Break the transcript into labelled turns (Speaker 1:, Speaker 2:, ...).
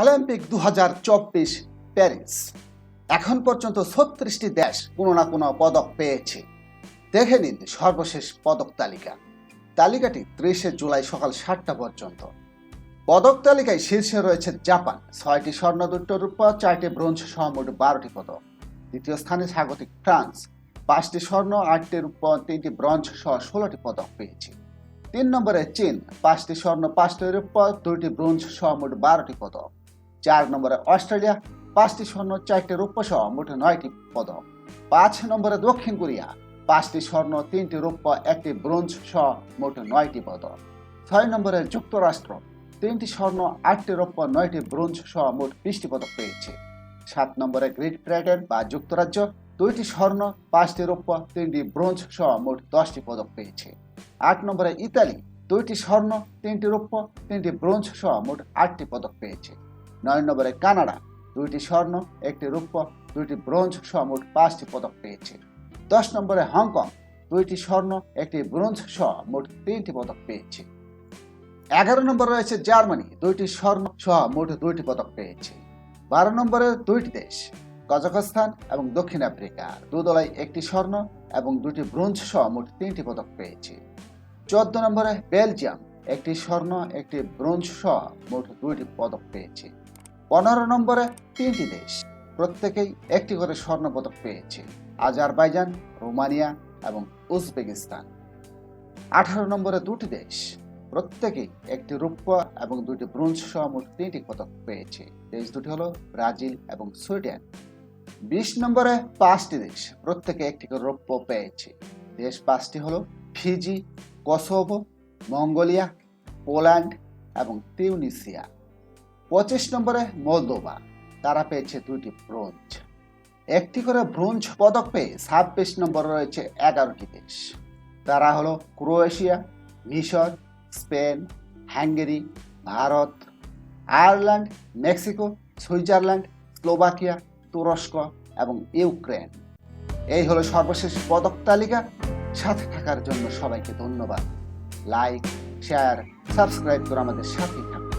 Speaker 1: Olympic দু হাজার চব্বিশ প্যারিস। এখন পর্যন্ত ছত্রিশটি দেশ কোনো না কোনো পদক পেয়েছে। দেখে নিন সর্বশেষ পদক তালিকা। তালিকাটি ত্রিশে জুলাই সকাল সাতটা পর্যন্ত। পদক তালিকায় শীর্ষে রয়েছে জাপান, ছয়টি স্বর্ণ, দুটো রূপা, চারটি ব্রোঞ্জ সহ মোট বারোটি পদক। দ্বিতীয় স্থানে স্বাগতিক ফ্রান্স, পাঁচটি স্বর্ণ, আটটি রূপা, তিনটি ব্রঞ্জ সহ ষোলোটি পদক পেয়েছে। তিন নম্বরে চীন, পাঁচটি স্বর্ণ, পাঁচটি রূপা, দুইটি ব্রোঞ্জ সহ মোট বারোটি পদক। চার নম্বরে অস্ট্রেলিয়া, পাঁচটি স্বর্ণ, চারটি রৌপ্য সহ মোট নয়টি পদক। পাঁচ নম্বরে দক্ষিণ কোরিয়া, পাঁচটি স্বর্ণ, তিনটি রৌপ্য, একটি ব্রোঞ্জ সহ মোট নয়টি পদক। ছয় নম্বরে যুক্তরাষ্ট্র, তিনটি স্বর্ণ, আটটি রৌপ্য, নয়টি ব্রোঞ্জ সহ মোট বিশটি পদক পেয়েছে। সাত নম্বরে গ্রেট ব্রিটেন বা যুক্তরাজ্য, দুইটি স্বর্ণ, পাঁচটি রৌপ্য, তিনটি ব্রোঞ্জ সহ মোট দশটি পদক পেয়েছে। আট নম্বরে ইতালি, দুইটি স্বর্ণ, তিনটি রৌপ্য, তিনটি ব্রোঞ্জ সহ মোট আটটি পদক পেয়েছে। নয় নম্বরে কানাডা। দুইটি স্বর্ণ, একটি রৌপ্য, দুইটি ব্রোঞ্জ সহ মোট পাঁচটি পদক পেয়েছে। দশ নম্বরে হংকং, দুইটি স্বর্ণ, একটি ব্রোঞ্জ সহ মোট তিনটি পদক পেয়েছে। এগারো নম্বরে রয়েছে জার্মানি, দুইটি স্বর্ণ সহ মোট দুইটি পদক পেয়েছে। বারো নম্বরে দুইটি দেশ, কাজাখস্তান এবং দক্ষিণ আফ্রিকা। দুদলাই একটি স্বর্ণ এবং দুটি ব্রোঞ্জ সহ মোট তিনটি পদক পেয়েছে। চোদ্দ নম্বরে বেলজিয়াম, একটি স্বর্ণ, একটি ব্রোঞ্জ সহ মোট দুইটি পদক পেয়েছে। পনেরো নম্বরে তিনটি দেশ। প্রত্যেকেই একটি করে স্বর্ণ পদক পেয়েছে। আজারবাইজান, রোমানিয়া এবং উজবেকিস্তান। আঠারো নম্বরে দুটি দেশ। প্রত্যেকেই একটি রৌপ্য এবং দুটি ব্রোঞ্জ সহ মোট তিনটি পদক পেয়েছে। দেশ দুটি হলো ব্রাজিল এবং সুইডেন। বিশ নম্বরে পাঁচটি দেশ। প্রত্যেকে একটি করে রৌপ্য পেয়েছে। দেশ পাঁচটি হলো ফিজি, কসোভো, মঙ্গোলিয়া, পোল্যান্ড এবং তিউনিসিয়া। পঁচিশ নম্বরে মলদোভা। তারা পেয়েছে দুইটি ব্রোঞ্জ। একটি করে ব্রোঞ্জ পদক পেয়ে ছাব্বিশ নম্বরে রয়েছে এগারোটি দেশ। তারা হলো ক্রোয়েশিয়া, মিশর, Spain, Hungary, Bharat, Ireland, Mexico, Switzerland, Slovakia, তুরস্ক এবং ইউক্রেন। এই হলো সর্বশেষ পদক তালিকা। সাথে থাকার জন্য সবাইকে ধন্যবাদ। লাইক, শেয়ার, সাবস্ক্রাইব করে আমাদের সাথে থাকুন।